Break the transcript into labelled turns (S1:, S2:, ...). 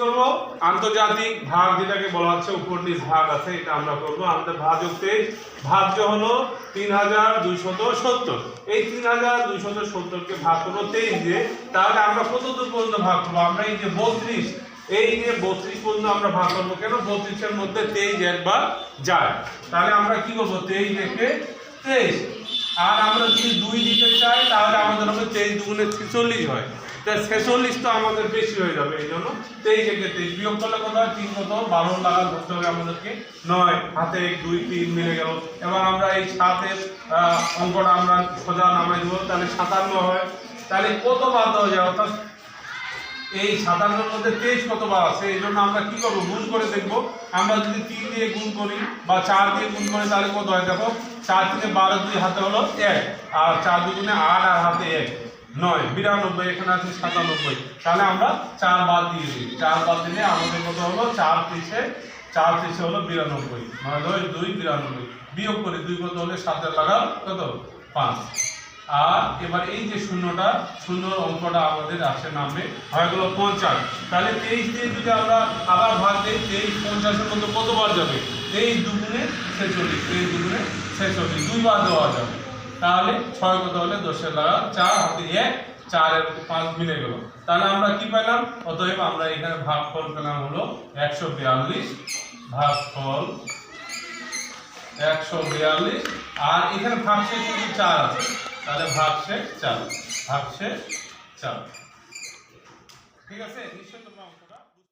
S1: করব। আন্তর্জাতিক ভাগ যেটাকে বলা হচ্ছে, উপর নিচ ভাগ আছে, এটা আমরা করব। আমাদের ভাজক তেইশ ভাজ্য হলো তিন হাজার দুইশত সত্তর। এই তিন হাজার দুইশত সত্তরকে ভাগ করব তেইশ দিয়ে। তাহলে আমরা কত দূর পর্যন্ত ভাগ করব? আমরা এই যে বত্রিশ, এই যে বত্রিশ পর্যন্ত আমরা ভাগ করব কেন? বত্রিশের মধ্যে তেইশ একবার যায়। তাহলে আমরা কি করব? তেইশ একে তেইশ। আর আমরা যদি দুই দিতে চাই, তাহলে আমাদের হবে তেইশ দুগুণে ছেচল্লিশ হয়। তা ছেচল্লিশ তো আমাদের বেশি হয়ে যাবে, এই জন্য তেইশ, একে তেইশ। বিয়োগ করলে কত হয়? তিন কত? বারো লাগা ধরতে হবে আমাদেরকে। নয়, হাতে এক, দুই, তিন মিলে গেল। এবং আমরা এই সাতের অঙ্কটা আমরা সোজা নামাই দেবো, তাহলে সাতান্ন হয়। তাহলে কত বাদ দেওয়া যায়? অর্থাৎ এই সাতান্নর মধ্যে তেইশ কতবার আছে? এই জন্য আমরা কি করব? গুণ করে দেখব। আমরা যদি তিন দিয়ে গুণ করি বা চার দিয়ে গুণ করি, তাহলে কত হয়? দেখো, চার তিনে বারো দুই হাতে হলো এক, আর চার দুগুণে আট আর হাতে এক। নয়, বিরানব্বই, এখানে আছে সাতানব্বই। তাহলে আমরা চার বাদ দিয়ে দিই। চার বাদ দিলে আমাদের কত হলো? চার পিছে চার পিছে হলো বিরানব্বই। নয় নয় দুই বিরানব্বই। বিয়োগ করে দুই কত হলে সাতের লাগাও কত? পাঁচ। আর এবার এই যে শূন্যটা শূন্যর অঙ্কটা আমাদের আসে নামে, হয়ে গেল পঞ্চাশ। তাহলে তেইশ দিয়ে যদি আমরা আবার ভাগ দিই, তেইশ পঞ্চাশের মধ্যে কতবার যাবে? তেইশ দুগুণে ছেচল্লিশ, তেইশ দুগুণে ছেচল্লিশ দুইবার দেওয়া যাবে। তাহলে ছয় কত হলে দশের লাগা চার হাতে এক, চারের পাঁচ মিলে গেল। তাহলে আমরা কি পেলাম? অতএব আমরা এখানে ভাগ ভাগফল পেলাম হলো একশো বিয়াল্লিশ, ভাগফল একশো বিয়াল্লিশ, আর এখানে ভাগশে কিন্তু চার আছে। তাহলে ভাগশে চার ভাগশে চার। ঠিক আছে? নিশ্চয় তোমরা